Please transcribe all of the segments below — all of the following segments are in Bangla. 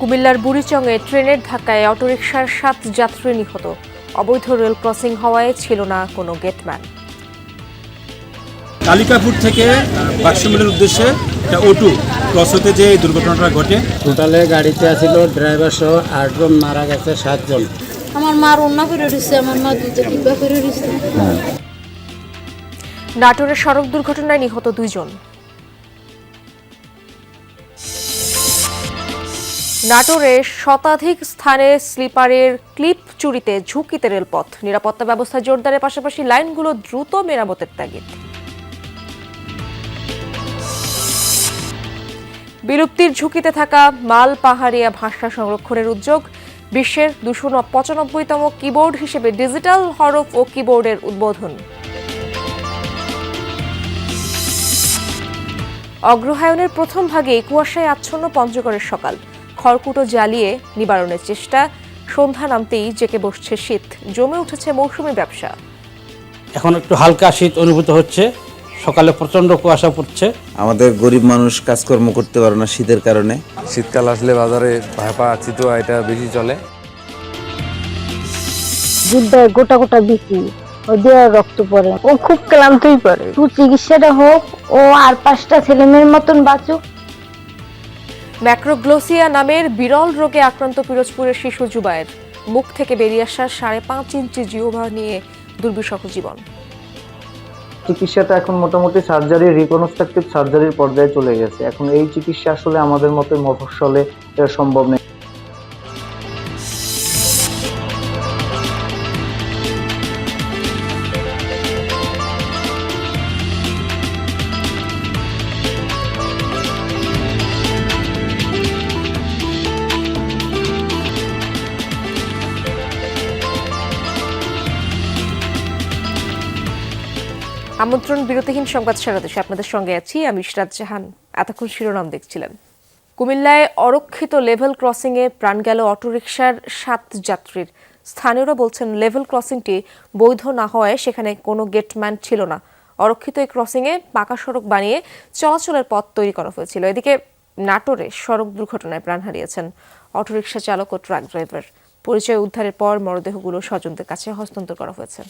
কুমিল্লার বুড়িচংয়ে ট্রেনের ধাক্কায় অটোরিকশার সাত যাত্রী নিহত। অবৈধ রেল ক্রসিং হওয়ায় ছিল না কোনো গেটম্যান। কালিকাপুর থেকে বাক্সমিলের উদ্দেশ্যে একটা অটো ক্রস হতে যে এই দুর্ঘটনাটা ঘটে। টোটালে গাড়িতে আছিল ড্রাইভার সহ আটজন মারা গেছে সাতজন আমার মার অন্য করে রয়েছে আমার মা দুধে কিংবা করে রয়েছে নাটোরের সড়ক দুর্ঘটনায় নিহত দুইজন। নাটোরে শতাধিক স্থানে স্লিপারের ক্লিপ চুরিতে ঝুঁকিতে রেলপথ। নিরাপত্তা ব্যবস্থা জোরদারের পাশাপাশি লাইনগুলো দ্রুত মেরামতের তাগিদ। বিলুপ্তির ঝুঁকিতে থাকা মাল পাহাড়িয়া ভাষা সংরক্ষণের উদ্যোগ, বিশ্বের দুশো পঁচানব্বইতম কিবোর্ড হিসেবে ডিজিটাল হরফ ও কিবোর্ডের উদ্বোধন। অগ্রহায়ণের প্রথম ভাগে কুয়াশায় আচ্ছন্ন পঞ্চগড়ের সকাল। খড়কুটো জ্বালিয়ে নিবারণের চেষ্টা। সন্ধ্যা নামতেই জেকে বসছে শীত। জমে উঠেছে মৌসুমী ব্যবসা। এখন একটু হালকা শীত অনুভূত হচ্ছে। সকালে প্রচণ্ড কুয়াশা পড়ছে। আমাদের গরিব মানুষ কাজকর্ম করতে পারে না শীতের কারণে। শীতকাল আসলে বাজারে ভাপা চিতো এটা বেশি চলে। যুদ্ধে গোটা গোটা বিক্রি। ও দিয়ে রক্ত পড়ে। ও খুব ক্লান্তই পড়ে। চিকিৎসাটা হোক ও আর পাঁচটা ছেলে মেয়ের মতন বাঁচুক। ম্যাক্রোগ্লোসিয়া নামের বিরল রোগে আক্রান্ত পিরোজপুরের শিশু জুবায়ের মুখ থেকে বেরিয়ে আসার সাড়ে পাঁচ ইঞ্চি জিওভার নিয়ে দুর্বিষহ জীবন। চিকিৎসাটা এখন মোটামুটি সার্জারি রিকনস্ট্রাকটিভ সার্জারির পর্যায়ে চলে গেছে। এখন এই চিকিৎসা আসলে আমাদের মতো মফস্বলে সম্ভব নেই। সংবাদ সারা দেশে আপনাদের সঙ্গে আছি। আমি ইশরাত জাহান। এতক্ষণ শিরোনাম দেখছিলেন। কুমিল্লায় অরক্ষিত লেভেল ক্রসিংয়ে প্রাণ গেল অটোরিকশার সাত যাত্রীর। স্থানীয়রা বলছেন লেভেল ক্রসিংটি বৈধ না হওয়ায় সেখানে কোনো গেটম্যান ছিল না। অরক্ষিত এই ক্রসিংয়ে পাকা সড়ক বানিয়ে চলাচলের পথ তৈরি করা হয়েছিল। এদিকে নাটোরে সড়ক দুর্ঘটনায় প্রাণ হারিয়েছেন অটোরিকশা চালক ও ট্রাক ড্রাইভার। পরিচয় উদ্ধারের পর মরদেহগুলো স্বজনদের কাছে হস্তান্তর করা হয়েছে।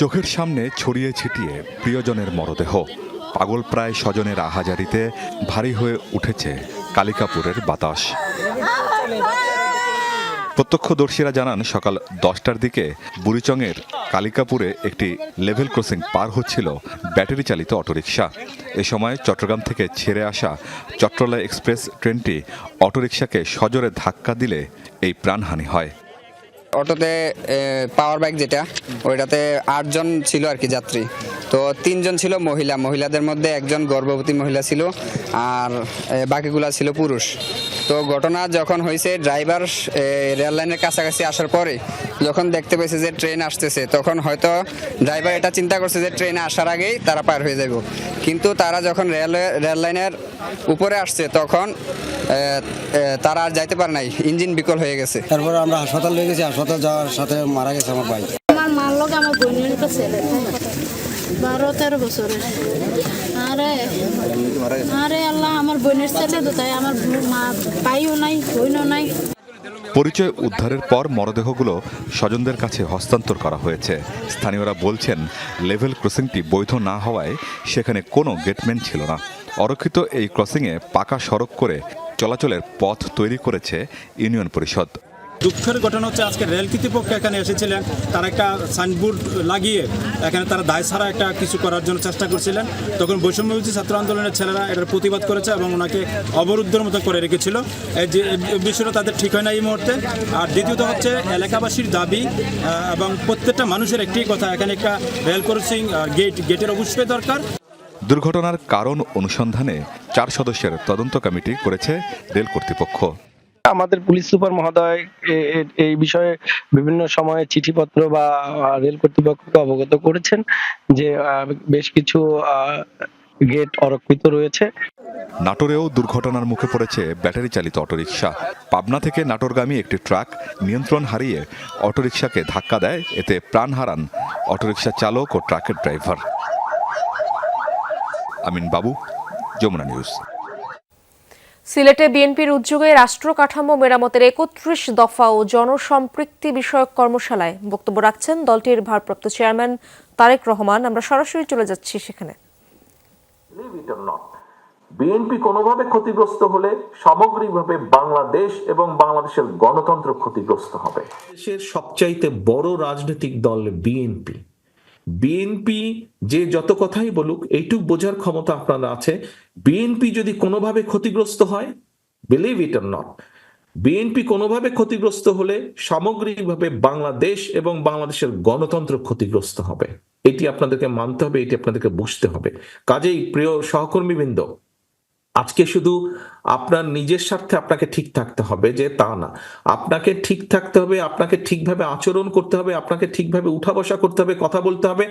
চোখের সামনে ছড়িয়ে ছিটিয়ে প্রিয়জনের মরদেহ। পাগল প্রায় স্বজনের আহাজারিতে ভারী হয়ে উঠেছে কালিকাপুরের বাতাস। প্রত্যক্ষদর্শীরা জানান, সকাল দশটার দিকে বুড়িচংয়ের কালিকাপুরে একটি লেভেল ক্রসিং পার হচ্ছিল ব্যাটারি চালিত অটোরিকশা। এ সময় চট্টগ্রাম থেকে ছেড়ে আসা চট্টলা এক্সপ্রেস ট্রেনটি অটোরিকশাকে সজোরে ধাক্কা দিলে এই প্রাণহানি হয়। অটোতে পাওয়ার বাইক যেটা, ওইটাতে আটজন ছিল আর কি যাত্রী। তো তিনজন ছিল মহিলা। মহিলাদের মধ্যে একজন গর্ভবতী মহিলা ছিল আর বাকিগুলা ছিল পুরুষ। তো ঘটনা যখন হয়েছে ড্রাইভার রেল লাইনের কাছাকাছি আসার পরে যখন দেখতে পেয়েছে যে ট্রেন আসতেছে, তখন হয়তো ড্রাইভার এটা চিন্তা করছে যে ট্রেন আসার আগেই তারা পার হয়ে যাব কিন্তু তারা যখন রেল রেল লাইনের উপরে আসছে, তখন তারা আর যাইতে পারে নাই। ইঞ্জিন বিকল হয়ে গেছে। তারপরে আমরা হাসপাতাল নিয়ে গেছি যাওয়ার সাথে মারা গেছে আমার ভাই। আমার মার লোক আমার বোনের ছেলে। বারো তেরো বছরের। আরে আরে আল্লাহ আমার বোনের ছেলে তো তাই আমার মা ভাইও নাই বোনও নাই। পরিচয় উদ্ধারের পর মরদেহগুলো স্বজনদের কাছে হস্তান্তর করা হয়েছে। স্থানীয়রা বলছেন লেভেল ক্রসিংটি বৈধ না হওয়ায় সেখানে কোনো গেটম্যান ছিল না। অরক্ষিত এই ক্রসিংয়ে পাকা সড়ক করে চলাচলের পথ তৈরি করেছে ইউনিয়ন পরিষদ। দুঃখের ঘটনা হচ্ছে আজকে রেল কর্তৃপক্ষ এখানে এসেছিলেন। তারা একটা সাইনবোর্ড লাগিয়ে এখানে তারা দায় ছাড়া একটা কিছু করার জন্য চেষ্টা করছিলেন। তখন বৈষম্যবিরোধী ছাত্র আন্দোলনের ছেলেরা এটার প্রতিবাদ করেছে এবং ওনাকে অবরুদ্ধের মতো করে রেখেছিল। এই যে বিষয়টা তাদের ঠিক হয় না এই মুহূর্তে। আর দ্বিতীয়ত হচ্ছে এলাকাবাসীর দাবি এবং প্রত্যেকটা মানুষের একটি কথা, এখানে একটা রেল ক্রসিং গেট গেটের অবশ্যই দরকার। দুর্ঘটনার কারণ অনুসন্ধানে চার সদস্যের তদন্ত কমিটি করেছে রেল কর্তৃপক্ষ। আমাদের পুলিশ সুপার মহোদয় এই বিষয়ে বিভিন্ন সময়ে চিঠিপত্র বা রেল কর্তৃপক্ষকে অবগত করেছেন যে বেশ কিছু গেট অরক্ষিত রয়েছে। নাটোরেও দুর্ঘটনার মুখে পড়েছে ব্যাটারি চালিত অটোরিকশা। পাবনা থেকে নাটোরগামী একটি ট্রাক নিয়ন্ত্রণ হারিয়ে অটোরিকশাকে ধাক্কা দেয়। এতে প্রাণ হারান অটোরিকশা চালক ও ট্রাকের ড্রাইভার। আমিন বাবু, যমুনা নিউজ। সিলেটে বিএনপির উদ্যোগে রাষ্ট্র কাঠামো মেরামতের একত্রিশ দফা ও জনসম্পৃক্তি বিষয়ক কর্মশালায় বক্তব্য রাখছেন দলটির ভারপ্রাপ্ত চেয়ারম্যান তারেক রহমান। আমরা সরাসরি চলে যাচ্ছি সেখানে। বিএনপি কোনোভাবে ক্ষতিগ্রস্ত হলে সামগ্রিকভাবে বাংলাদেশ এবং বাংলাদেশের গণতন্ত্র ক্ষতিগ্রস্ত হবে। দেশের সবচাইতে বড় রাজনৈতিক দল বিএনপি। বিএনপি যে যত কথাই বলুক, এইটুক বোঝার ক্ষমতা আপনারা আছে। বিএনপি যদি কোনোভাবে ক্ষতিগ্রস্ত হয় believe it or not BNP কোনোভাবে ক্ষতিগ্রস্ত হলে সামগ্রিকভাবে বাংলাদেশ এবং বাংলাদেশের গণতন্ত্র ক্ষতিগ্রস্ত হবে। এটি আপনাদেরকে মানতে হবে, এটি আপনাদেরকে বুঝতে হবে। কাজেই প্রিয় সহকর্মীবৃন্দ আজকে শুধু আপনার নিজের স্বার্থে আপনাকে ঠিক থাকতে হবে যে তা না। আপনাকে ঠিক থাকতে হবে, আপনাকে ঠিকভাবে আচরণ করতে হবে, আপনাকে ঠিকভাবে উঠা বসা করতে হবে, কথা বলতে হবে।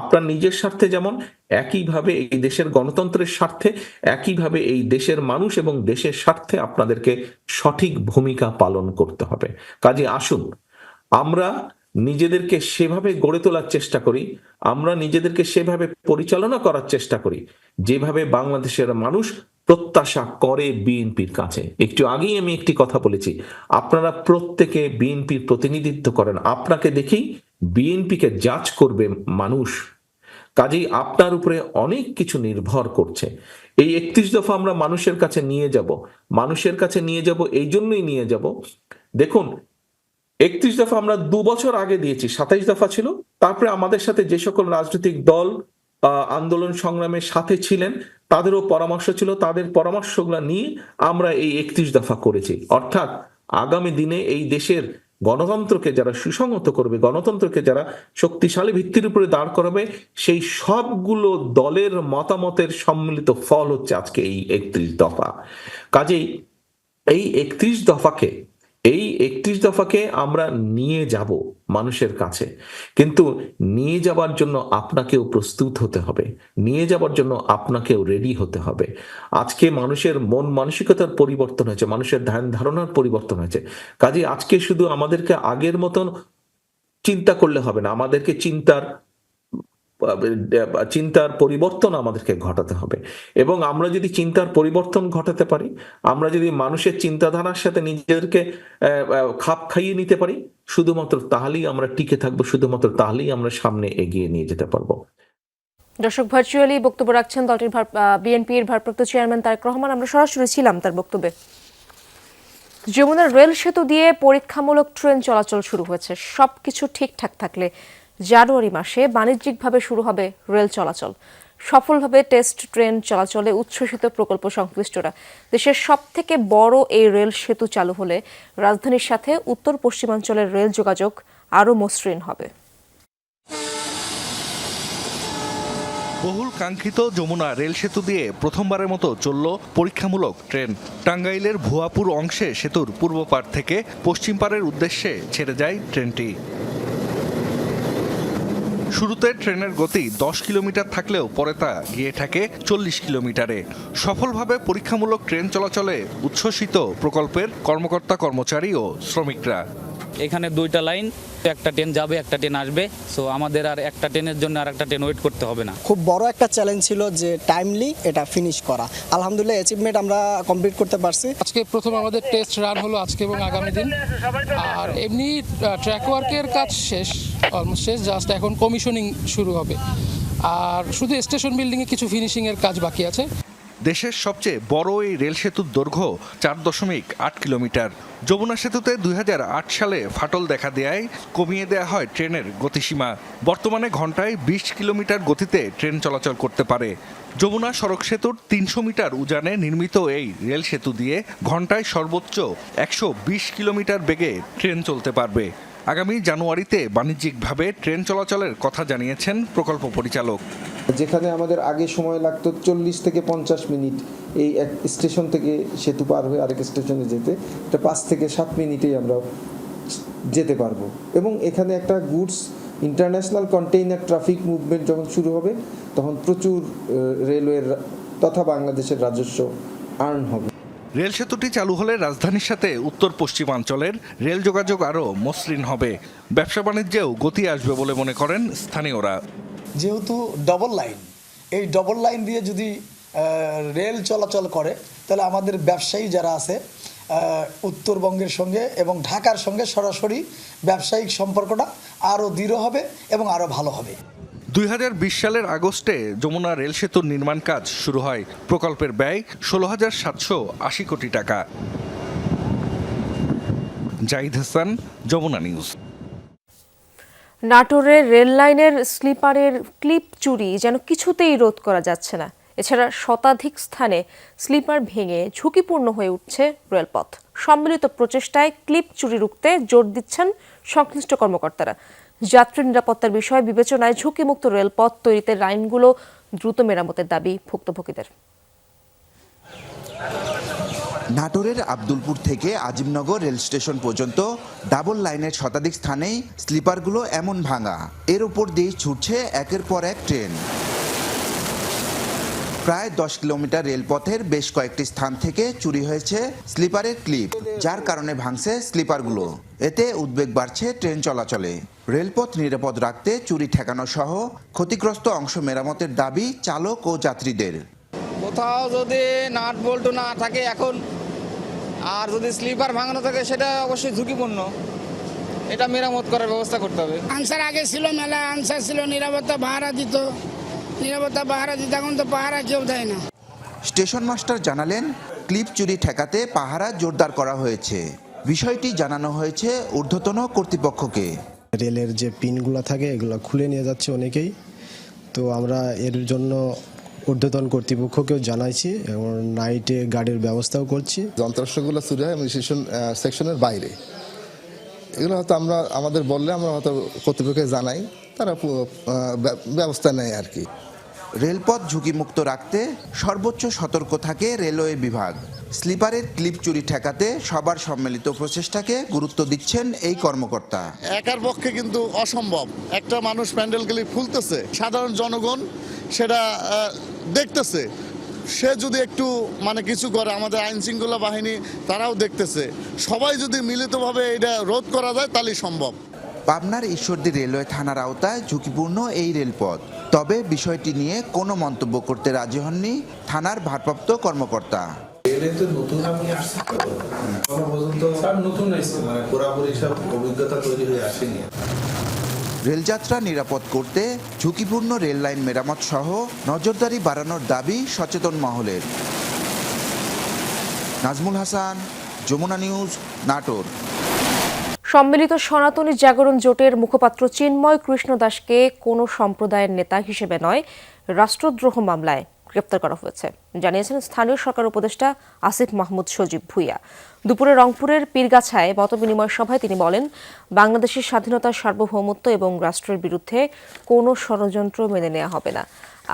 আপনার নিজের স্বার্থে যেমন একইভাবে এই দেশের গণতন্ত্রের স্বার্থে, একইভাবে এই দেশের মানুষ এবং দেশের স্বার্থে আপনাদেরকে সঠিক ভূমিকা পালন করতে হবে। কাজে আসুন, আমরা নিজেদেরকে সেভাবে গড়ে তোলার চেষ্টা করি, আমরা নিজেদেরকে সেভাবে পরিচালনা করার চেষ্টা করি। যেভাবে বাংলাদেশের মানুষ প্রত্যাশা করে বিএনপির কাছে। একটু আগেই আমি একটি কথা বলেছি, আপনারা প্রত্যেকে বিএনপির প্রতিনিধিত্ব করেন। আপনাকে দেখেই বিএনপিকে জাজ করবে মানুষ। কাজেই আপনার উপরে অনেক কিছু নির্ভর করছে। এই একত্রিশ দফা আমরা মানুষের কাছে নিয়ে যাব, মানুষের কাছে নিয়ে যাব, এই জন্যই নিয়ে যাব। দেখুন, একত্রিশ দফা আমরা দু বছর আগে দিয়েছি, সাতাইশ দফা ছিল। তারপরে আমাদের সাথে যে সকল রাজনৈতিক দল আন্দোলন সংগ্রামের সাথে ছিলেন, তাদেরও পরামর্শ ছিল, তাদের পরামর্শগুলো নিয়ে আমরা এই একত্রিশ দফা করেছি। অর্থাৎ আগামী দিনে এই দেশের গণতন্ত্রকে যারা সুসংহত করবে, গণতন্ত্রকে যারা শক্তিশালী ভিত্তির উপরে দাঁড় করাবে, সেই সবগুলো দলের মতামতের সম্মিলিত ফল হচ্ছে আজকে এই একত্রিশ দফা। কাজেই এই একত্রিশ দফাকে এই একত্রিশ দফাকে আমরা নিয়ে যাব মানুষের কাছে। কিন্তু নিয়ে যাবার জন্য আপনাকেও প্রস্তুত হতে হবে। নিয়ে যাবার জন্য আপনাকেও রেডি হতে হবে। আজকে মানুষের মন মানসিকতার পরিবর্তন হয়েছে, মানুষের ধ্যান ধারণার পরিবর্তন হয়েছে। কাজে আজকে শুধু আমাদেরকে আগের মতন চিন্তা করলে হবে না, আমাদেরকে চিন্তার চিন্তার পরিবর্তন আমাদেরকে ঘটাতে হবে। এবং আমরা যদি চিন্তার পরিবর্তন ঘটাতে পারি আমরা যদি মানুষের চিন্তাধারার সাথে নিজেদেরকে খাপ খাইয়ে নিতে পারি শুধুমাত্র তাহলেই আমরা টিকে থাকব শুধুমাত্র তাহলেই আমরা সামনে এগিয়ে নিয়ে যেতে পারব। দর্শক ভার্চুয়ালি বক্তব্য রাখছেন দলটির আহ, বিএনপির ভারপ্রাপ্ত চেয়ারম্যান তারেক রহমান। আমরা সরাসরি ছিলাম তার বক্তব্যে। যমুনার রেল সেতু দিয়ে পরীক্ষামূলক ট্রেন চলাচল শুরু হয়েছে। সবকিছু ঠিকঠাক থাকলে জানুয়ারি মাসে বাণিজ্যিকভাবে শুরু হবে রেল চলাচল। সফলভাবে টেস্ট ট্রেন চলাচলে উচ্ছ্বসিত প্রকল্প সংশ্লিষ্টরা। দেশের সব থেকে বড় এই রেল সেতু চালু হলে রাজধানীর সাথে উত্তর পশ্চিমাঞ্চলের রেল যোগাযোগ আরও মসৃণ হবে। বহুল কাঙ্ক্ষিত যমুনা রেল সেতু দিয়ে প্রথমবারের মতো চলল পরীক্ষামূলক ট্রেন। টাঙ্গাইলের ভুয়াপুর অংশে সেতুর পূর্ব পার থেকে পশ্চিম পারের উদ্দেশ্যে ছেড়ে যায় ট্রেনটি। শুরুতে ট্রেনের গতি দশ কিলোমিটার থাকলেও পরে তা গিয়ে থাকে চল্লিশ কিলোমিটারে। সফলভাবে পরীক্ষামূলক ট্রেন চলাচলে উচ্ছ্বসিত প্রকল্পের কর্মকর্তা কর্মচারী ও শ্রমিকরা। এখানে দুইটা লাইন একটা ট্রেন যাবে একটা ট্রেন আসবে। সো আমাদের আর একটা ট্রেনের জন্য আর একটা ট্রেন ওয়েট করতে হবে না। খুব বড় একটা চ্যালেঞ্জ ছিল যে টাইমলি এটা ফিনিশ করা। আলহামদুলিল্লাহ অ্যাচিভমেন্ট আমরা কমপ্লিট করতে পারছি। আজকে প্রথম আমাদের টেস্ট রান হলো আজকে এবং আগামী দিন। আর এমনি ট্র্যাক ওয়ার্কের কাজ শেষ অলমোস্ট শেষ জাস্ট এখন কমিশনিং শুরু হবে। আর শুধু স্টেশন বিল্ডিংয়ে কিছু ফিনিশিংয়ের কাজ বাকি আছে। দেশের সবচেয়ে বড় এই রেল সেতুর দৈর্ঘ্য চার দশমিক আট কিলোমিটার। যমুনা সেতুতে দুই হাজার আট সালে ফাটল দেখা দেয় কমিয়ে দেওয়া হয় ট্রেনের গতিসীমা। বর্তমানে ঘন্টায় বিশ কিলোমিটার গতিতে ট্রেন চলাচল করতে পারে। যমুনা সড়ক সেতুর তিনশো মিটার উজানে নির্মিত এই রেল সেতু দিয়ে ঘন্টায় সর্বোচ্চ একশো বিশ কিলোমিটার বেগে ট্রেন চলতে পারবে। আগামী জানুয়ারিতে বাণিজ্যিকভাবে ট্রেন চলাচলের কথা জানিয়েছেন প্রকল্প পরিচালক। যেখানে আমাদের আগে সময় লাগতো চল্লিশ থেকে পঞ্চাশ মিনিট। এই এক স্টেশন থেকে সেতু পার হয়ে আরেক স্টেশনে যেতে, এটা পাঁচ থেকে সাত মিনিটেই আমরা যেতে পারব। এবং এখানে একটা goods international container traffic movement যখন শুরু হবে, তখন প্রচুর রেলওয়ের তথা বাংলাদেশের রাজস্ব আর্ন হবে। রেল সেতুটি চালু হলে রাজধানীর সাথে উত্তর পশ্চিমাঞ্চলের রেল যোগাযোগ আরও মসৃণ হবে। ব্যবসা বাণিজ্যেও গতি আসবে বলে মনে করেন স্থানীয়রা। যেহেতু ডবল লাইন এই ডবল লাইন দিয়ে যদি রেল চলাচল করে, তাহলে আমাদের ব্যবসায়ী যারা আছে উত্তরবঙ্গের সঙ্গে এবং ঢাকার সঙ্গে সরাসরি ব্যবসায়িক সম্পর্কটা আরও দৃঢ় হবে এবং আরও ভালো হবে। দুই হাজার বিশ সালের আগস্টে যমুনা রেল সেতুর নির্মাণ কাজ শুরু হয়। প্রকল্পের ব্যয় ষোলো হাজার সাতশো আশি কোটি টাকা। জাহিদ হাসান, যমুনা নিউজ। নাটোরের রেল লাইনের স্লিপারের ক্লিপ চুরি যেন কিছুতেই রোধ করা যাচ্ছে না। এছাড়া শতাধিক স্থানে স্লিপার ভেঙে ঝুঁকিপূর্ণ হয়ে উঠছে রেলপথ। সম্মিলিত প্রচেষ্টায় ক্লিপ চুরি রুখতে জোর দিচ্ছেন সংশ্লিষ্ট কর্মকর্তারা। যাত্রী নিরাপত্তার বিষয়ে বিবেচনায় ঝুঁকিমুক্ত রেলপথ তৈরিতে লাইনগুলো দ্রুত মেরামতের দাবি ভুক্তভোগীদের। নাটোরের আব্দুলপুর থেকে আজিমনগর রেল স্টেশন পর্যন্ত ডাবল লাইনের শতাধিক স্থানেই স্লিপারগুলো এমন ভাঙা। এর উপর দিয়ে ছুটছে একের পর এক ট্রেন। প্রায় দশ কিলোমিটার রেলপথের বেশ কয়েকটি স্থান থেকে চুরি হয়েছে স্লিপারের ক্লিপ, যার কারণে ভাঙছে স্লিপারগুলো। এতে উদ্বেগ বাড়ছে ট্রেন চলাচলে। রেলপথ নিরাপদ রাখতে চুরি ঠেকানো সহ ক্ষতিগ্রস্ত অংশ মেরামতের দাবি চালক ও যাত্রীদের। কোথাও যদি নাট বল্টু না থাকে এখন আর যদি স্লিপার ভাঙানো থাকে সেটা অবশ্যই ঝুঁকিপূর্ণ। এটা মেরামত করার ব্যবস্থা করতে হবে। আনসার আগে ছিল মেলা আনসার ছিল নিরাপত্তা পাহারা দিত। নিরাপত্তা পাহারা দিত এখন তো পাহারা কেউ দেয় না। স্টেশন মাস্টার জানালেন ক্লিপ চুরি ঠেকাতে পাহারা জোরদার করা হয়েছে। বিষয়টি জানানো হয়েছে ঊর্ধ্বতন কর্তৃপক্ষকে। রেলের যে পিনগুলো থাকে, এগুলো খুলে নিয়ে যাচ্ছে অনেকেই। তো আমরা এর জন্য ঊর্ধ্বতন কর্তৃপক্ষকেও জানাইছি এবং নাইটে গাড়ির ব্যবস্থাও করছি। যন্ত্রাংশগুলো চুরি হয় সেকশনের বাইরে। এগুলো হয়তো আমরা, আমাদের বললে আমরা হয়তো কর্তৃপক্ষকে জানাই, তারা ব্যবস্থা নেয় আর কি। রেলপথ ঝুঁকিমুক্ত রাখতে সর্বোচ্চ সতর্ক থাকে রেলওয়ে বিভাগ। স্লিপারের ক্লিপ চুরি ঠেকাতে সবার সম্মিলিত প্রচেষ্টাকে গুরুত্ব দিচ্ছেন এই কর্মকর্তা। একার পক্ষে কিন্তু অসম্ভব। একটা মানুষ প্যান্ডেল গেলে ফুলতেছে সাধারণ জনগণ সেটা দেখতেছে। সে যদি একটু মানে কিছু করে, আমাদের আইন শৃঙ্খলা বাহিনী তারাও দেখতেছে। সবাই যদি মিলিতভাবে এটা রোধ করা যায়, তাহলেই সম্ভব। পাবনার ঈশ্বরদী রেলওয়ে থানার আওতায় ঝুঁকিপূর্ণ এই রেলপথ। তবে বিষয়টি নিয়ে কোনো মন্তব্য করতে রাজি হননি থানার ভারপ্রাপ্ত কর্মকর্তা। নতুন আমি আসছি তো? এখনও পর্যন্ত সব নতুন মানে পুরাপুরি সব অভিজ্ঞতা তৈরি হয়ে আসেনি। রেলযাত্রা নিরাপদ করতে ঝুঁকিপূর্ণ রেল লাইন মেরামত সহ নজরদারি বাড়ানোর দাবি সচেতন মহলের। নাজমুল হাসান যমুনা নিউজ নাটোর। সম্মিলিত সনাতনী জাগরণ জোটের মুখপাত্র চিন্ময় কৃষ্ণ দাসকে কোনো সম্প্রদায়ের নেতা হিসেবে নয়, রাষ্ট্রদ্রোহ মামলায় গ্রেপ্তার করা হয়েছে। জানিয়েছেন স্থানীয় সরকার উপদেষ্টা আসিফ মাহমুদ সজীব ভুইয়া। দুপুরে রংপুরের পীরগাছায় মতবিনিময় সভায় তিনি বলেন, বাংলাদেশের স্বাধীনতার সার্বভৌমত্ব এবং রাষ্ট্রের বিরুদ্ধে কোনো ষড়যন্ত্র মেনে নেওয়া হবে না।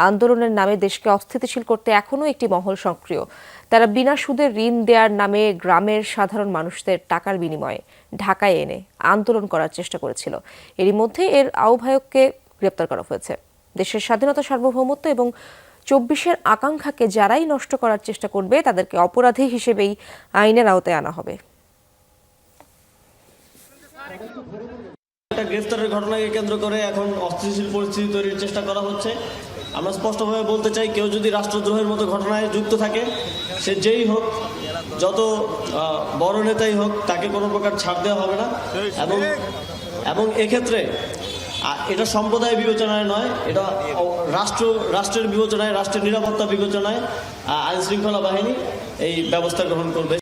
আন্দোলনের নামে দেশকে অস্থিতিশীল করতে এখনও একটি মহল সক্রিয়। তারা বিনা সুদে ঋণ দেওয়ার নামে গ্রামের সাধারণ মানুষদের টাকার বিনিময়ে ঢাকায় এনে আন্দোলন করার চেষ্টা করেছিল। এরই মধ্যে এর আহ্বায়ককে গ্রেপ্তার করা হয়েছে। দেশের স্বাধীনতা সার্বভৌমত্ব এবং চব্বিশের আকাঙ্ক্ষাকে যারাই নষ্ট করার চেষ্টা করবে, তাদেরকে অপরাধী হিসেবেই আইনের আওতায় আনা হবে। একটা গ্রেফতারের ঘটনাকে কেন্দ্র করে এখন অস্থিতিশীল পরিস্থিতি তৈরির চেষ্টা করা হচ্ছে। আমরা স্পষ্টভাবে বলতে চাই, কেউ যদি রাষ্ট্রদ্রোহের মতো ঘটনায় যুক্ত থাকে, সে যেই হোক যত বড় নেতাই হোক, তাকে কোনো প্রকার ছাড় দেওয়া হবে না। এবং এবং এক্ষেত্রে এটা সম্প্রদায় বিবেচনায় নয়, এটা রাষ্ট্র, রাষ্ট্রের বিবেচনায়, রাষ্ট্রের নিরাপত্তা বিবেচনায় আইন শৃঙ্খলা বাহিনী এই ব্যবস্থা গ্রহণ করবে।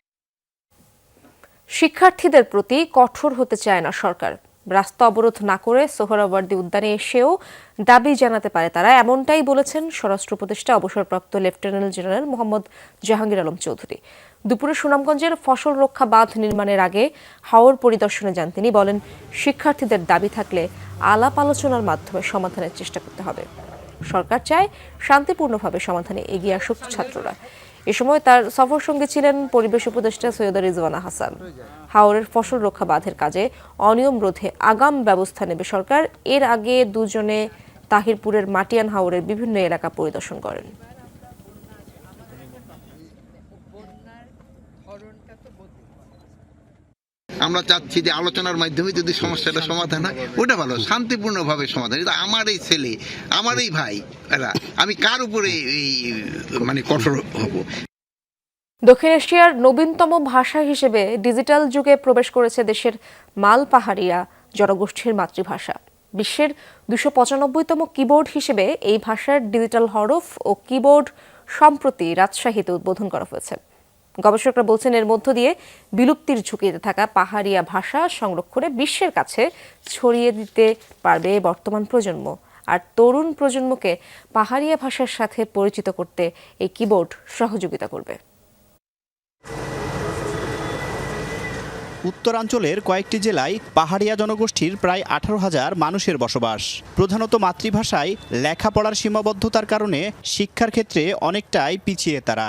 শিক্ষার্থীদের প্রতি কঠোর হতে চায় না সরকার। রাস্তা অবরোধ না করে সোহরাওয়ার্দী উদ্যানে এসেও দাবি জানাতে পারে তারা। এমনটাই বলেছেন স্বরাষ্ট্র উপদেষ্টা, অবসরপ্রাপ্ত লেফটেন্যান্ট জেনারেল মোহাম্মদ জাহাঙ্গীর আলম চৌধুরী। দুপুরে সুনামগঞ্জের ফসল রক্ষা বাঁধ নির্মাণের আগে হাওর পরিদর্শনে যান তিনি। বলেন, শিক্ষার্থীদের দাবি থাকলে আলাপ আলোচনার মাধ্যমে সমাধানের চেষ্টা করতে হবে। সরকার চায় শান্তিপূর্ণভাবে সমাধানে এগিয়ে আসুক ছাত্ররা। এ সময় তার সফর সঙ্গে ছিলেন পরিবেশ উপদেষ্টা সৈয়দা রিজওয়ানা হাসান। হাওরের ফসল রক্ষা বাঁধের কাজে অনিয়ম রোধে আগাম ব্যবস্থা নেবে সরকার। এর আগে দুজনে তাহিরপুরের মাটিয়ান হাওরের বিভিন্ন এলাকা পরিদর্শন করেন। আমরা চাচ্ছি যে আলোচনার মাধ্যমে যদি সমস্যাটা সমাধান হয়, ওটা ভালো, শান্তিপূর্ণভাবে সমাধান। কিন্তু আমার এই ছেলে, আমার এই ভাই আমি কার উপরে এই মানে কঠোর হব? দক্ষিণ এশিয়ার নবীনতম ভাষা হিসেবে ডিজিটাল যুগে প্রবেশ করেছে দেশের মাল পাহাড়িয়া জনগোষ্ঠীর মাতৃভাষা। বিশ্বের দুশো পঁচানব্বইতম কিবোর্ড হিসেবে এই ভাষার ডিজিটাল হরফ ও কিবোর্ড সম্প্রতি রাজশাহীতে উদ্বোধন করা হয়েছে। গবেষকরা বলছেন এর মধ্য দিয়ে বিলুপ্তির ঝুঁকিতে থাকা পাহাড়িয়া ভাষা সংরক্ষণে বিশ্বের কাছে ছড়িয়ে দিতে পারবে বর্তমান প্রজন্ম। আর তরুণ প্রজন্মকে পাহাড়িয়া ভাষার সাথে পরিচিত করতে এই কিবোর্ড সহযোগিতা করবে। উত্তরাঞ্চলের কয়েকটি জেলায় পাহাড়িয়া জনগোষ্ঠীর প্রায় আঠারো হাজার মানুষের বসবাস। প্রধানত মাতৃভাষায় লেখাপড়ার সীমাবদ্ধতার কারণে শিক্ষার ক্ষেত্রে অনেকটাই পিছিয়ে তারা।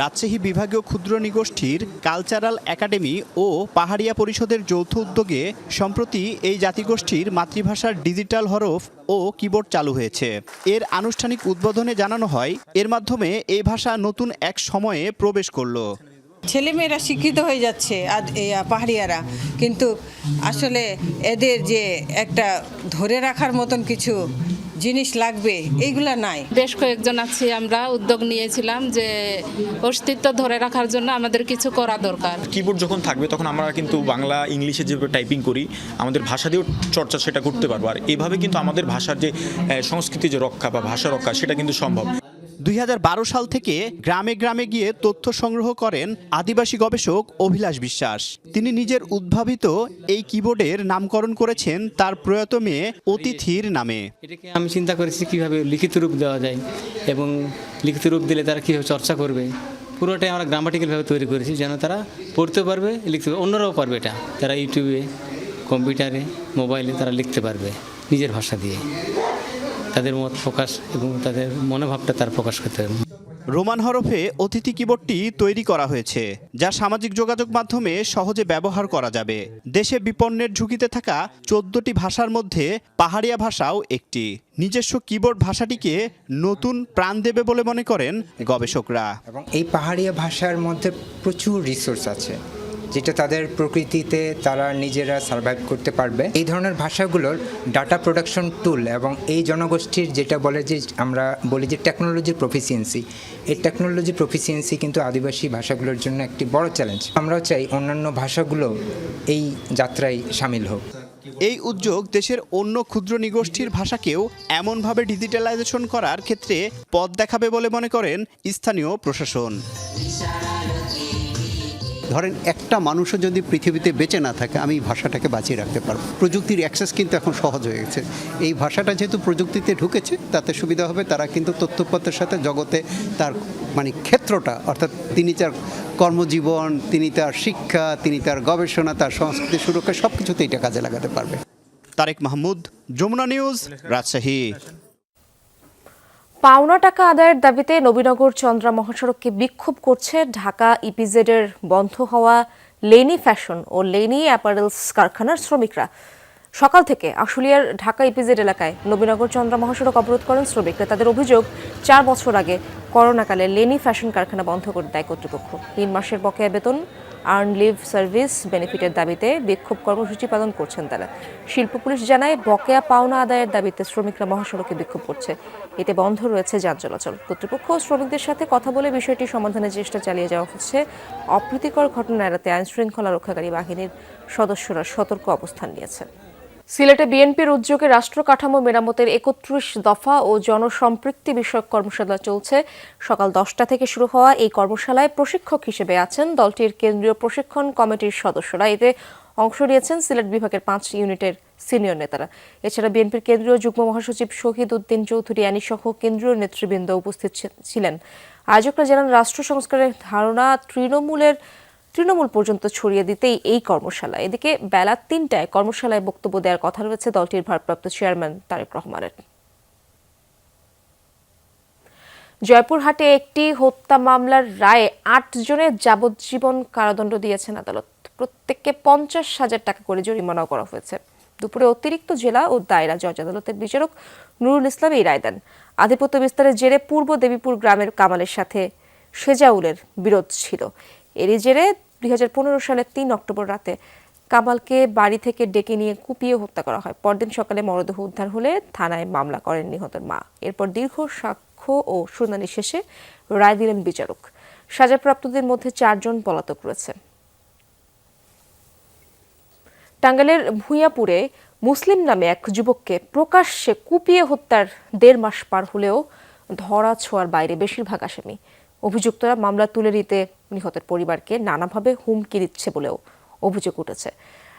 রাজশাহী বিভাগীয় ক্ষুদ্র নিগোষ্ঠীর কালচারাল একাডেমি ও পাহাড়িয়া পরিষদের যৌথ উদ্যোগে সম্প্রতি এই জাতিগোষ্ঠীর মাতৃভাষার ডিজিটাল হরফ ও কিবোর্ড চালু হয়েছে। এর আনুষ্ঠানিক উদ্বোধনে জানানো হয়, এর মাধ্যমে এই ভাষা নতুন এক সময়ে প্রবেশ করল। ছেলেমেয়েরা শিক্ষিত হয়ে যাচ্ছে এই পাহাড়িয়ারা। কিন্তু আসলে এদের যে একটা ধরে রাখার মতন কিছু জিনিস লাগবে এইগুলা নাই। বেশ কয়েকজন আছি আমরা উদ্যোগ নিয়েছিলাম যে অস্তিত্ব ধরে রাখার জন্য আমাদের কিছু করা দরকার। কিবোর্ড যখন থাকবে তখন আমরা কিন্তু বাংলা ইংলিশে যেভাবে টাইপিং করি আমাদের ভাষা দিয়েও চর্চা সেটা করতে পারব। আর এভাবে কিন্তু আমাদের ভাষার যে সংস্কৃতি যে রক্ষা বা ভাষা রক্ষা সেটা কিন্তু সম্ভব। দুই হাজার বারো সাল থেকে গ্রামে গ্রামে গিয়ে তথ্য সংগ্রহ করেন আদিবাসী গবেষক অভিলাষ বিশ্বাস। তিনি নিজের উদ্ভাবিত এই কিবোর্ডের নামকরণ করেছেন তার প্রয়াত মেয়ে অতিথির নামে। এটাকে আমি চিন্তা করেছি কীভাবে লিখিত রূপ দেওয়া যায় এবং লিখিত রূপ দিলে তারা কীভাবে চর্চা করবে। পুরোটাই আমরা গ্রামাটিক্যালভাবে তৈরি করেছি যেন তারা পড়তে পারবে, লিখতে পারবে, অন্যরাও পারবে এটা। তারা ইউটিউবে, কম্পিউটারে, মোবাইলে তারা লিখতে পারবে নিজের ভাষা দিয়ে। তাদের মত প্রকাশ এবং তাদের মনোভাবটা তার প্রকাশ করতে হবে রোমান হরফে অতিথি কিবোর্ডটি তৈরি করা হয়েছে যা সামাজিক যোগাযোগ মাধ্যমে সহজে ব্যবহার করা যাবে। দেশে বিপন্নের ঝুঁকিতে থাকা চোদ্দটি ভাষার মধ্যে পাহাড়িয়া ভাষাও একটি। নিজস্ব কিবোর্ড ভাষাটিকে নতুন প্রাণ দেবে বলে মনে করেন গবেষকরা। এবং এই পাহাড়িয়া ভাষার মধ্যে প্রচুর রিসোর্স আছে। যেটা তাদের প্রকৃতিতে তারা নিজেরা সার্ভাইভ করতে পারবে। এই ধরনের ভাষাগুলোর ডাটা প্রোডাকশন টুল এবং এই জনগোষ্ঠীর যেটা বলে যে আমরা বলি যে টেকনোলজির প্রফিসিয়েন্সি এই টেকনোলজি প্রফিসিয়েন্সি কিন্তু আদিবাসী ভাষাগুলোর জন্য একটি বড় চ্যালেঞ্জ আমরাও চাই অন্যান্য ভাষাগুলো এই যাত্রায় সামিল হোক। এই উদ্যোগ দেশের অন্য ক্ষুদ্র নিগোষ্ঠীর ভাষাকেও এমনভাবে ডিজিটালাইজেশন করার ক্ষেত্রে পথ দেখাবে বলে মনে করেন স্থানীয় প্রশাসন। ধরেন একটা মানুষও যদি পৃথিবীতে বেঁচে না থাকে, আমি এই ভাষাটাকে বাঁচিয়ে রাখতে পারব। প্রযুক্তির অ্যাক্সেস কিন্তু এখন সহজ হয়ে গেছে। এই ভাষাটা যেহেতু প্রযুক্তিতে ঢুকেছে, তাতে সুবিধা হবে, তারা কিন্তু তথ্যপত্রের সাথে জগতে তার মানে ক্ষেত্রটা, অর্থাৎ তিনি তার কর্মজীবন, তিনি তার শিক্ষা, তিনি তার গবেষণা, তার সংস্কৃতি সুরক্ষা সব কিছুতে এটা কাজে লাগাতে পারবে। তারেক মাহমুদ, যমুনা নিউজ, রাজশাহী। পাওনা টাকা আদায়ের দাবিতে নবীনগর চন্দ্রা মহাসড়ককে বিক্ষোভ করছে ঢাকা ইপিজেডের বন্ধ হওয়া লেনি ফ্যাশন ও লেনি অ্যাপারেলস কারখানার শ্রমিকরা। সকাল থেকে আশুলিয়ার ঢাকা ইপিজেড এলাকায় নবীনগর চন্দ্রা মহাসড়ক অবরোধ করেন শ্রমিকরা তাদের অভিযোগ, চার বছর আগে করোনাকালে লেনি ফ্যাশন কারখানা বন্ধ করে দেয় কর্তৃপক্ষ। তিন মাসের বকেয়া বেতন আর্ন লিভ সার্ভিস বেনিফিটের দাবিতে বিক্ষোভ কর্মসূচি পালন করছেন তারা। শিল্প পুলিশ জানায়, বকেয়া পাওনা আদায়ের দাবিতে শ্রমিকরা মহাসড়কে বিক্ষোভ করছে। এতে বন্ধ রয়েছে যান চলাচল। কর্তৃপক্ষ শ্রমিকদের সাথে কথা বলে বিষয়টি সমাধানের চেষ্টা চালিয়ে যাওয়া হচ্ছে। অপ্রীতিকর ঘটনা এড়াতে আইন শৃঙ্খলা রক্ষাকারী বাহিনীর সদস্যরা সতর্ক অবস্থান নিয়েছেন। সিলেটে বিএনপির উদ্যোগে রাষ্ট্র কাঠামো মেরামতের একত্রিশ দফা ও জনসম্পৃক্তি বিষয়ক কর্মশালা চলছে। সকাল দশটা থেকে শুরু হওয়া এই কর্মশালায় প্রশিক্ষক হিসেবে আছেন দলটির কেন্দ্রীয় প্রশিক্ষণ কমিটির সদস্যরা। এতে অংশ নিয়েছেন সিলেট বিভাগের পাঁচ ইউনিটের সিনিয়র নেতারা। এছাড়া বিএনপির কেন্দ্রীয় যুগ্ম মহাসচিব শহীদ উদ্দিন চৌধুরী আনি সহ কেন্দ্রীয় নেতৃবৃন্দ উপস্থিত ছিলেন। আয়োজকরা জানান, রাষ্ট্র সংস্কারের ধারণা তৃণমূলের তৃণমূল পর্যন্ত ছড়িয়ে দিতেই এই কর্মশালা এদিকে বেলা তিনটায় কর্মশালায় বক্তব্য দেওয়ার কথা রয়েছে দলটির ভারপ্রাপ্ত চেয়ারম্যান তারেক রহমানের। জয়পুরহাটে একটি হত্যা মামলার রায়ে আট জনের যাবজ্জীবন কারাদণ্ড দিয়েছেন আদালত। প্রত্যেককে পঞ্চাশ হাজার টাকা করে জরিমানাও করা হয়েছে। দুপুরে অতিরিক্ত জেলা ও দায়রা জজ আদালতের বিচারক নুরুল ইসলাম এই রায় দেন। আধিপত্য বিস্তারের জেরে পূর্ব দেবীপুর গ্রামের কামালের সাথে সেজাউলের বিরোধ ছিল। এরই জেরে দুই সালের তিন অক্টোবর রাতে কামালকে বাড়ি থেকে ডেকে নিয়ে কুপিয়ে হত্যা করা হয়। পরদিন সকালে মরদেহ উদ্ধার হলে থানায় মামলা করেন নিহতের মা। এরপর দীর্ঘ সাক্ষ্য ও শুনানি শেষে রায় দিলেন বিচারক। সাজাপ্রাপ্তদের মধ্যে চারজন পলাতক রয়েছে। টাঙ্গাইলের ভূঁইয়াপুরে মুসলিম নামে এক যুবককে প্রকাশ্যে কুপিয়ে হত্যার দেড় মাস পার হলেও ধরা ছোঁয়ার বাইরে বেশিরভাগ আসামি। অভিযুক্তরা মামলা তুলে নিতে নিহতের পরিবারকে নানাভাবে হুমকি দিচ্ছে বলেও অভিযোগ উঠেছে।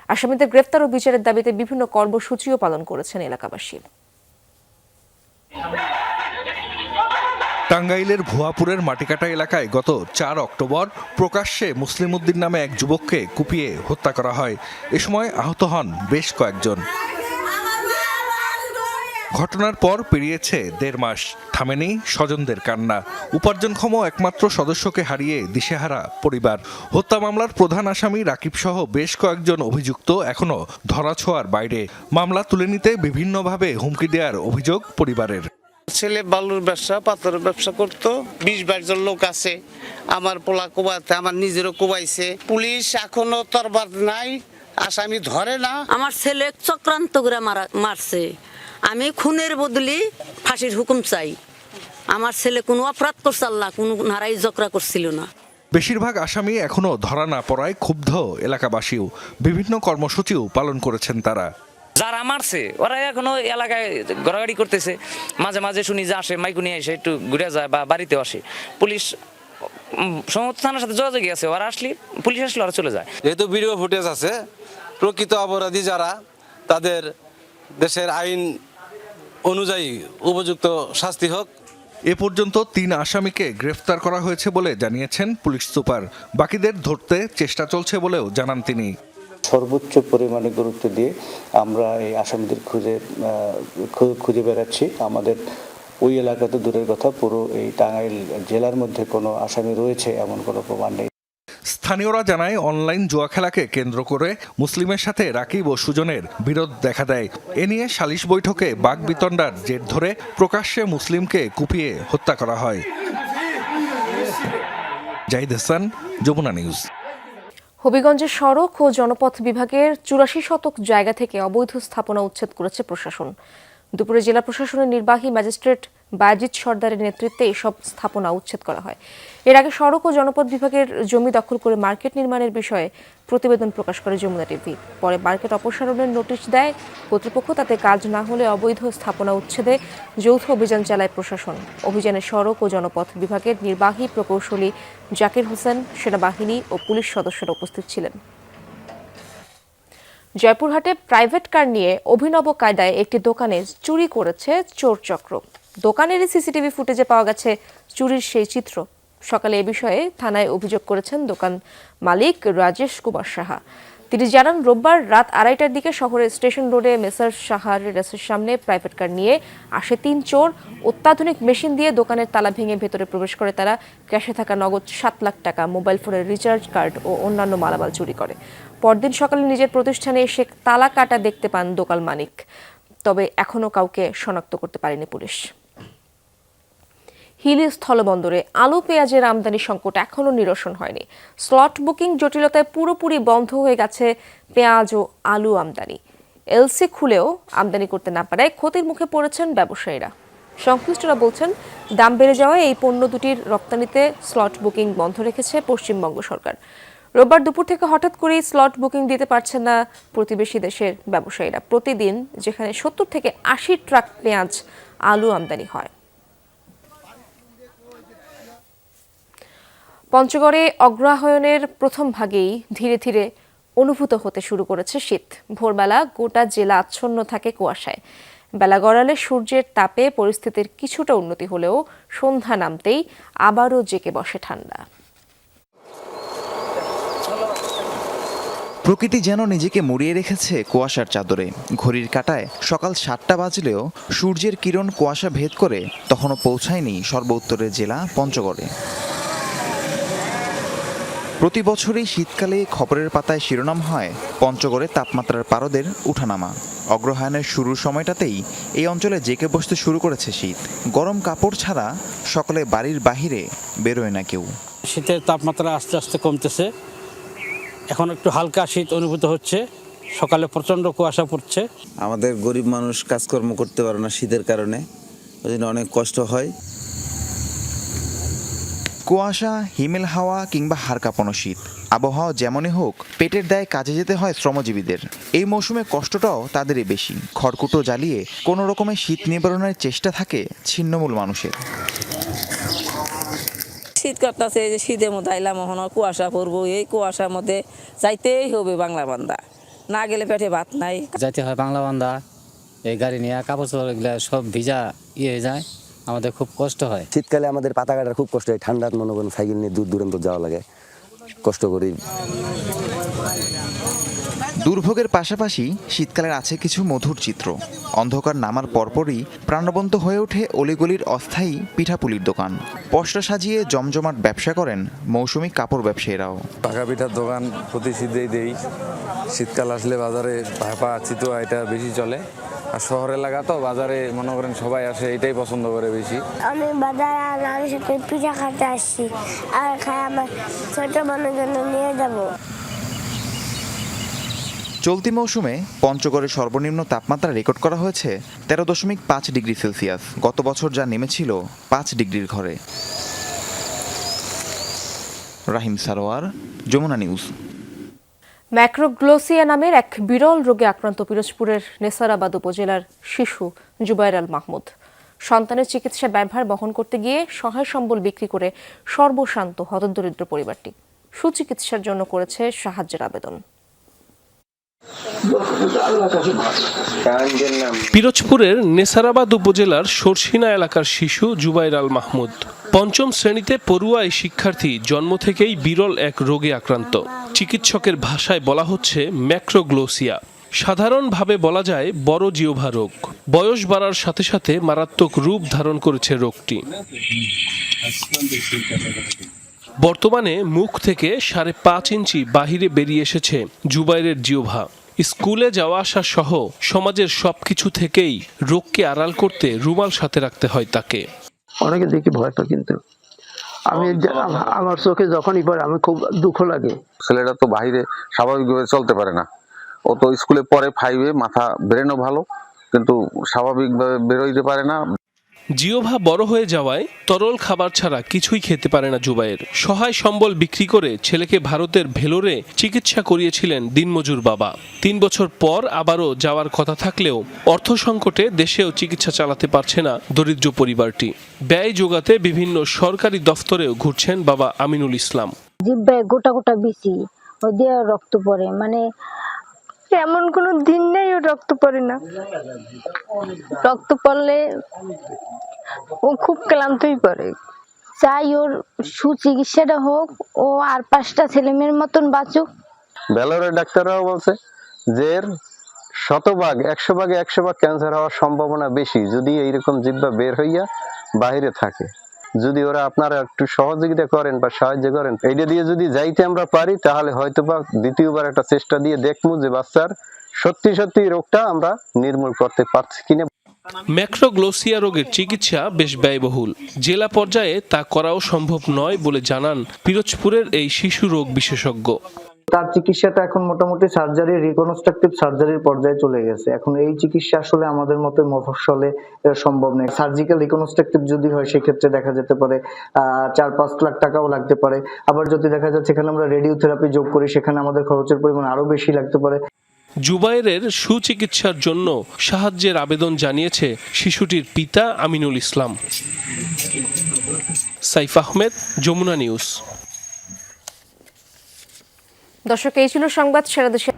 আসামিদের গ্রেফতার ও বিচারের দাবিতে বিভিন্ন কর্মসূচিও পালন করেছেন এলাকাবাসী। টাঙ্গাইলের ভুয়াপুরের মাটিকাটা এলাকায় গত চার অক্টোবর প্রকাশ্যে মুসলিম উদ্দিন নামে এক যুবককে কুপিয়ে হত্যা করা হয়। এ সময় আহত হন বেশ কয়েকজন। ঘটনার পর পেরিয়েছে দেড় মাস। থামেনি স্বজনদের কান্না। উপার্জনক্ষম একমাত্র সদস্যকে হারিয়ে দিশেহারা পরিবার। হত্যা মামলার প্রধান আসামি রাকিব সহ বেশ কয়েকজন অভিযুক্ত এখনও ধরাছোঁয়ার বাইরে। মামলা তুলে নিতে বিভিন্নভাবে হুমকি দেওয়ার অভিযোগ পরিবারের। ছেলে বালুর ব্যবসা পাথরের ব্যবসা করতো। বিশ বাইশ জন লোক আছে। আমার পোলা কোবাতে আমার নিজেরও কোবাইছে। পুলিশ এখনও তরবার নাই। আসামি ধরে না। আমার ছেলে চক্রান্ত করে মারা মারছে। আমি খুনের বদলি ফাঁসির হুকুম চাই। আমার ছেলে কোনো অপরাধ করছে আল্লাহ কোনো নারাই জকরা করছিল না। বেশিরভাগ আসামি এখনও ধরা না পড়ায় ক্ষুব্ধ এলাকাবাসীও। বিভিন্ন কর্মসূচিও পালন করেছেন তারা। যারা মারছে ওরা এখনও এলাকায় ঘোরাঘুরি করতেছে। মাঝে মাঝে শুনি যে আসে মাইকু নিয়ে এসে একটু ঘুরে যায় বা বাড়িতে আসে। পুলিশ উম, সমস্ত থানার সাথে যোগাযোগই আছে। ওরা আসলে পুলিশ আসলে ওরা চলে যায়। যেহেতু ভিডিও ফুটেজ আছে প্রকৃত অপরাধী যারা তাদের দেশের আইন অনুযায়ী উপযুক্ত শাস্তি হোক। এ পর্যন্ত তিন আসামিকে গ্রেফতার করা হয়েছে বলে জানিয়েছেন পুলিশ সুপার। বাকিদের ধরতে চেষ্টা চলছে বলেও জানান তিনি। সর্বোচ্চ পরিমাণে গুরুত্ব দিয়ে আমরা এই আসামিদের খুঁজে খুঁজে বেড়াচ্ছি। আমাদের ওই এলাকাতে দূরের কথা পুরো এই টাঙ্গাইল জেলার মধ্যে কোনো আসামি রয়েছে এমন কোনো প্রমাণ নেই। স্থানীয়রা জানায়, অনলাইন জুয়া খেলাকে কেন্দ্র করে মুসলিমের সাথে রাকিব ও সুজনের বিরোধ দেখা দেয়। এ নিয়ে সালিশ বৈঠকে বাক বিতণ্ডার জের ধরে প্রকাশ্যে মুসলিমকে কুপিয়ে হত্যা করা হয়। জাহিদ হাসান, যমুনা নিউজ। হবিগঞ্জের সড়ক ও জনপথ বিভাগের চুরাশি শতক জায়গা থেকে অবৈধ স্থাপনা উচ্ছেদ করেছে প্রশাসন। দুপুরে জেলা প্রশাসনের নির্বাহী ম্যাজিস্ট্রেট বায়াজিৎ সর্দারের নেতৃত্বে এসব স্থাপনা উচ্ছেদ করা হয়। এর আগে সড়ক ও জনপথ বিভাগের জমি দখল করে মার্কেট নির্মাণের বিষয়ে প্রতিবেদন প্রকাশ করে যমুনা টিভি। পরে মার্কেট অপসারণের নোটিশ দেয়, কর্তৃপক্ষ তাতে কাজ না হলে অবৈধ স্থাপনা উচ্ছেদে যৌথ অভিযান চালায় প্রশাসন। অভিযানে সড়ক ও জনপথ বিভাগের নির্বাহী প্রকৌশলী জাকির হোসেন, সেনাবাহিনী ও পুলিশ সদস্যরা উপস্থিত ছিলেন। জয়পুরহাটে প্রাইভেট কার নিয়ে অভিনব কায়দায় একটি দোকানে চুরি করেছে চোর চক্র। দোকানেরই সিসিটিভি ফুটেজে পাওয়া গেছে চুরির সেই চিত্র। সকালে এ বিষয়ে থানায় অভিযোগ করেছেন দোকান মালিক রাজেশ কুমার সাহা। তিনি জানান, রোববার রাত আড়াইটার দিকে শহরের স্টেশন রোডে মেসার সাহার রেসের সামনে প্রাইভেট কার নিয়ে আসে তিন চোর। অত্যাধুনিক মেশিন দিয়ে দোকানের তালা ভেঙে ভেতরে প্রবেশ করে তারা। ক্যাশে থাকা নগদ সাত লাখ টাকা, মোবাইল ফোনের রিচার্জ কার্ড ও অন্যান্য মালামাল চুরি করে। পরদিন সকালে নিজের প্রতিষ্ঠানে এসে তালা কাটা দেখতে পান দোকান মালিক। তবে এখনও কাউকে শনাক্ত করতে পারেনি পুলিশ। হিলি স্থলবন্দরে আলু পেঁয়াজের আমদানি সংকট এখনও নিরসন হয়নি। স্লট বুকিং জটিলতায় পুরোপুরি বন্ধ হয়ে গেছে পেঁয়াজ ও আলু আমদানি। এলসি খুলেও আমদানি করতে না পারায় ক্ষতির মুখে পড়েছেন ব্যবসায়ীরা। সংশ্লিষ্টরা বলছেন, দাম বেড়ে যাওয়ায় এই পণ্য দুটির রপ্তানিতে স্লট বুকিং বন্ধ রেখেছে পশ্চিমবঙ্গ সরকার। রোববার দুপুর থেকে হঠাৎ করেই স্লট বুকিং দিতে পারছেন না প্রতিবেশী দেশের ব্যবসায়ীরা। প্রতিদিন যেখানে সত্তর থেকে আশি ট্রাক পেঁয়াজ, আলু আমদানি হয়। পঞ্চগড়ে অগ্রহায়ণের প্রথম ভাগেই ধীরে ধীরে অনুভূত হতে শুরু করেছে শীত। ভোরবেলা গোটা জেলা আচ্ছন্ন থাকে কুয়াশায়। বেলা গড়ালে সূর্যের তাপে পরিস্থিতির কিছুটা উন্নতি হলেও সন্ধ্যা নামতেই আবারও জেকে বসে ঠান্ডা। প্রকৃতি যেন নিজেকে মুড়িয়ে রেখেছে কুয়াশার চাদরে। ঘড়ির কাটায় সকাল সাতটা বাজলেও সূর্যের কিরণ কুয়াশা ভেদ করে তখনও পৌঁছায়নি সর্বোত্তরের জেলা পঞ্চগড়ে। প্রতি বছরই শীতকালে খবরের পাতায় শিরোনাম হয় পঞ্চগড়ে তাপমাত্রার পারদের উঠানামা। অগ্রহায়ণের শুরুর সময়টাতেই এই অঞ্চলে জেকে বসতে শুরু করেছে শীত। গরম কাপড় ছাড়া সকালে বাড়ির বাহিরে বেরোয় না কেউ। শীতের তাপমাত্রা আস্তে আস্তে কমতেছে। এখন একটু হালকা শীত অনুভূত হচ্ছে। সকালে প্রচণ্ড কুয়াশা পড়ছে। আমাদের গরিব মানুষ কাজকর্ম করতে পারে না শীতের কারণে। ওই জন্য অনেক কষ্ট হয়। কুয়াশা হিমেল হাওয়া কিংবা হাড় কাঁপানো শীত। আবহাওয়া যেমনই হোক পেটের দায়ে কাজে যেতে হয় শ্রমজীবীদের। এই মৌসুমে কষ্টটাও তাদেরই বেশি। খড়কুটো জ্বালিয়ে কোনো রকমের শীত নিবারণের চেষ্টা থাকে ছিন্নমূল মানুষের। শীত করতেছে এই যে শীতের মধ্যে আইলাম এখন কুয়াশা পড়ব। এই কুয়াশার মধ্যে যাইতেই হবে বাংলা বান্দা। না গেলে পেটে ভাত নাই। যাইতে হয় বাংলা বান্দা। এই গাড়ি নিয়ে কাপড় চোপড় এগুলো সব ভিজা ইয়ে হয়ে যায়। আমাদের খুব কষ্ট হয়। শীতকালে আমাদের পাতা কাটার খুব কষ্ট হয় ঠান্ডার মনে করেন সাইকেল নিয়ে দূর দূরান্ত যাওয়া লাগে। কষ্ট করি। দুর্ভোগের পাশাপাশি শীতকালের আছে কিছু মধুর চিত্র। অন্ধকার নামার পরপরই প্রাণবন্ত হয়ে ওঠে অলিগলির অস্থায়ী পিঠাপুলির দোকান। পশরা সাজিয়ে জমজমাট ব্যবসা করেন মৌসুমি কাপড় ব্যবসায়ীরাও। পাকা পিঠার দোকান প্রতি শীতেই দেই। শীতকাল আসলে বাজারে ভাপা চিতোয়া এটা বেশি চলে। আর শহর এলাকা তো বাজারে মনে করেন সবাই আসে এটাই পছন্দ করে বেশি। আমি বাজারে আর নানির সাথে পিঠা খাতে আসছি আর খাই আমার ছোট বোনের জন্য নিয়ে যাব। চলতি মৌসুমে পঞ্চগড়ে সর্বনিম্ন তাপমাত্রা রেকর্ড করা হয়েছে তেরো দশমিক পাঁচ ডিগ্রি সেলসিয়াস। গত বছর যা নেমেছিল পাঁচ ডিগ্রির ঘরে। রাহিম সারোয়ার যমুনা নিউজ। ম্যাক্রোগ্লোসিয়া নামের এক বিরল রোগে আক্রান্ত পিরোজপুরের নেসারাবাদ উপজেলার শিশু জুবাইর আল মাহমুদ। সন্তানের চিকিৎসা ব্যবহার বহন করতে গিয়ে সহায় সম্বল বিক্রি করে সর্বশান্ত, হতদরিদ্র পরিবারটি সুচিকিৎসার জন্য করেছে সাহায্যের আবেদন। পিরোজপুরের নেসারাবাদ উপজেলার সরসিনা এলাকার শিশু জুবাইর আল মাহমুদ। পঞ্চম শ্রেণীতে পড়ুয়া এই শিক্ষার্থী জন্ম থেকেই বিরল এক রোগে আক্রান্ত। চিকিৎসকের ভাষায় বলা হচ্ছে ম্যাক্রোগ্লোসিয়া। সাধারণভাবে বলা যায় বড় জিওভা রোগ। বয়স বাড়ার সাথে সাথে মারাত্মক রূপ ধারণ করেছে রোগটি। বর্তমানে মুখ থেকে সাড়ে পাঁচ ইঞ্চি বাহিরে বেরিয়ে এসেছে জুবাইরের জিওভা। স্কুলে যাওয়া আসা সহ সমাজের সবকিছু থেকেই রোগকে আড়াল করতে রুমাল সাথে রাখতে হয় তাকে। অনেকে দেখি ভয় পায় কিন্তু। আমি আমার চোখে যখনই পড়ে আমি খুব দুঃখ লাগে। ছেলেটা তো বাইরে স্বাভাবিকভাবে চলতে পারে না। ও তো স্কুলে পরে ফাইভে মাথা ব্রেনও ভালো কিন্তু স্বাভাবিকভাবে বেরোইতে পারে না। জিওভা বড় হয়ে যাওয়ায় তরল খাবার ছাড়া কিছুই খেতে পারে না জুবাইয়ের সহায় সম্বল বিক্রি করে ছেলেকে ভারতের ভেলোরে চিকিৎসা করিয়েছিলেন দিনমজুর বাবা। তিন বছর পর আবারও যাওয়ার কথা থাকলেও অর্থ সংকটে দেশেও চিকিৎসা চালাতে পারছে না দরিদ্র পরিবারটি। ব্যয় যোগাতে বিভিন্ন সরকারি দফতরেও ঘুরছেন বাবা আমিনুল ইসলাম। গোটা গোটা বেশি ওই দিয়ে রক্ত পড়ে। মানে এমন কোনো দিন নেই ও রক্ত পড়ে না। রক্ত পড়লে ও খুব ক্লান্তই পড়ে। চাই ওর সুচিকিৎসাটা হোক, ও আর পাঁচটা ছেলে মেয়ের মতন বাঁচুক। ভেলোরের ডাক্তাররাও বলছে যে শতভাগ, একশো ভাগে একশো ভাগ ক্যান্সার হওয়ার সম্ভাবনা বেশি, যদি এইরকম জিব্বা বের হইয়া বাইরে থাকে। যদি ওরা আপনারা একটু সহযোগিতা করেন বা সাহায্য করেন এইটা দিয়ে যদি যাইতে আমরা পারি, তাহলে হয়তো বা দ্বিতীয়বার একটা চেষ্টা দিয়ে দেখব যে বাচ্চার সত্যি সত্যি রোগটা আমরা নির্মূল করতে পারছি কিনা। ম্যাক্রোগ্লোসিয়া রোগের চিকিৎসা বেশ ব্যয়বহুল। জেলা পর্যায়ে তা করাও সম্ভব নয় বলে জানান পিরোজপুরের এই শিশু রোগ বিশেষজ্ঞ। তার চিকিৎসাটা এখন মোটামুটি সার্জারি রিকনস্ট্রাকটিভ সার্জারির পর্যায়ে চলে গেছে। এখন এই চিকিৎসা আসলে আমাদের মতো মফস্বলে সম্ভব নেই সার্জিক্যাল রিকনস্ট্রাকটিভ যদি হয়, সেক্ষেত্রে দেখা যেতে পারে চার পাঁচ লাখ টাকাও লাগতে পারে। আবার যদি দেখা যাচ্ছে, এখানে আমরা রেডিও থেরাপি যোগ করি, সেখানে আমাদের খরচের পরিমাণ আরও বেশি লাগতে পারে। জুবাইরের সুচিকিৎসার জন্য সাহায্যের আবেদন জানিয়েছে শিশুটির পিতা আমিনুল ইসলাম। সাইফ আহমেদ, যমুনা নিউজ। দর্শক এই ছিল সংবাদ সারা দেশে